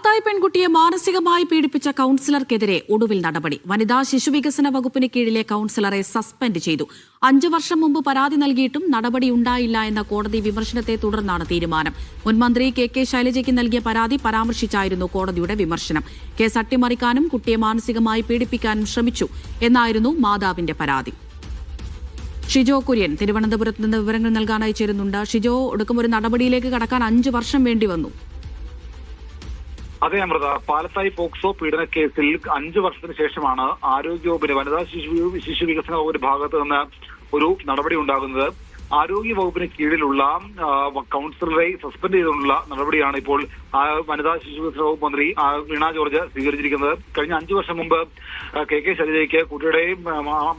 പാലത്തായി പെൺകുട്ടിയെ മാനസികമായി പീഡിപ്പിച്ച കൌൺസിലർക്കെതിരെ ഒടുവിൽ നടപടി. വനിതാ ശിശുവികസന വകുപ്പിന് കീഴിലെ കൌൺസിലറെ സസ്പെൻഡ് ചെയ്തു. അഞ്ചു വർഷം മുമ്പ് പരാതി നൽകിയിട്ടും നടപടി ഉണ്ടായില്ല എന്ന കോടതി വിമർശനത്തെ തുടർന്നാണ് തീരുമാനം. മുൻമന്ത്രി കെ കെ ശൈലജയ്ക്ക് നൽകിയ പരാതി പരാമർശിച്ചായിരുന്നു കോടതിയുടെ വിമർശനം. കേസ് അട്ടിമറിക്കാനും കുട്ടിയെ മാനസികമായി പീഡിപ്പിക്കാനും ശ്രമിച്ചു എന്നായിരുന്നു മാതാവിന്റെ പരാതി. ഷിജോ കുര്യൻ തിരുവനന്തപുരത്ത് നിന്ന് വിവരങ്ങൾ നൽകാനായി ചേരുന്നുണ്ട്. ഷിജോ ഒടുക്കം ഒരു നടപടിയിലേക്ക് കടക്കാൻ അഞ്ചു വർഷം വേണ്ടി വന്നു. അതെ അമൃത. പാലത്തായി പോക്സോ പീഡന കേസിൽ അഞ്ചു വർഷത്തിന് ശേഷമാണ് ആരോഗ്യവകുപ്പിന് വനിതാ ശിശു ശിശു വികസന വകുപ്പിന്റെ ഭാഗത്ത് നിന്ന് ഒരു നടപടി ഉണ്ടാകുന്നത്. ആരോഗ്യ വകുപ്പിന് കീഴിലുള്ള കൗൺസിലറെ സസ്പെൻഡ് ചെയ്തുകൊണ്ടുള്ള നടപടിയാണ് ഇപ്പോൾ വനിതാ ശിശു വികസന വകുപ്പ് മന്ത്രി വീണ ജോർജ് സ്വീകരിച്ചിരിക്കുന്നത്. കഴിഞ്ഞ അഞ്ചു വർഷം മുമ്പ് കെ കെ ശൈലജയ്ക്ക് കുട്ടിയുടെയും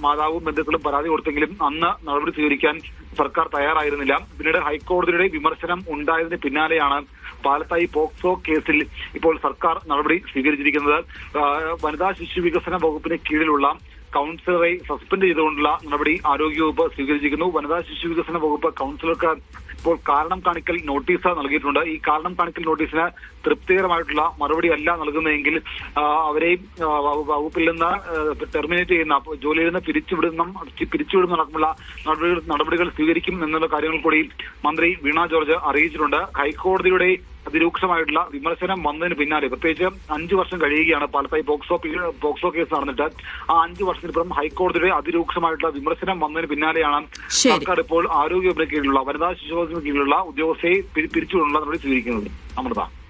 മാതാവും ബന്ധുക്കളും പരാതി കൊടുത്തെങ്കിലും അന്ന് നടപടി സ്വീകരിക്കാൻ സർക്കാർ തയ്യാറായിരുന്നില്ല. പിന്നീട് ഹൈക്കോടതിയുടെ വിമർശനം ഉണ്ടായതിന് പിന്നാലെയാണ് പാലത്തായി പോക്സോ കേസിൽ ഇപ്പോൾ സർക്കാർ നടപടി സ്വീകരിച്ചിരിക്കുന്നത്. വനിതാ ശിശു വികസന വകുപ്പിന് കീഴിലുള്ള കൗൺസിലറെ സസ്പെൻഡ് ചെയ്തുകൊണ്ടുള്ള നടപടി ആരോഗ്യവകുപ്പ് സ്വീകരിച്ചിരിക്കുന്നു. വനിതാ ശിശു വികസന വകുപ്പ് കൗൺസിലർക്ക് ഇപ്പോൾ കാരണം കാണിക്കൽ നോട്ടീസ് നൽകിയിട്ടുണ്ട്. ഈ കാരണം കാണിക്കൽ നോട്ടീസിന് തൃപ്തികരമായിട്ടുള്ള മറുപടി അല്ല നൽകുന്നതെങ്കിൽ അവരെയും അവരെ വകുപ്പിൽ നിന്ന് ടെർമിനേറ്റ് ചെയ്യുന്ന ജോലിയിൽ നിന്ന് പിരിച്ചുവിടുന്ന പിരിച്ചുവിടുന്ന അടക്കമുള്ള നടപടികൾ നടപടികൾ സ്വീകരിക്കും എന്നുള്ള കാര്യങ്ങൾ കൂടി മന്ത്രി വീണ ജോർജ് അറിയിച്ചിട്ടുണ്ട്. ഹൈക്കോടതിയുടെ അതിരൂക്ഷമായിട്ടുള്ള വിമർശനം വന്നതിന് പിന്നാലെ പ്രത്യേകിച്ച് അഞ്ചു വർഷം കഴിയുകയാണ് പാലത്തായി പോക്സോ പോക്സോ കേസ് നടന്നിട്ട്. ആ അഞ്ചു വർഷത്തിനപ്പുറം ഹൈക്കോടതിയുടെ അതിരൂക്ഷമായിട്ടുള്ള വിമർശനം വന്നതിന് പിന്നാലെയാണ് സർക്കാർ ഇപ്പോൾ ആരോഗ്യ കീഴിലുള്ള വനിതാ ശിശുവിന് കീഴിലുള്ള ഉദ്യോഗസ്ഥയെ പിരി- പിരിച്ചുകൊണ്ടുള്ള നടപടി സ്വീകരിക്കുന്നത്. അമൃത.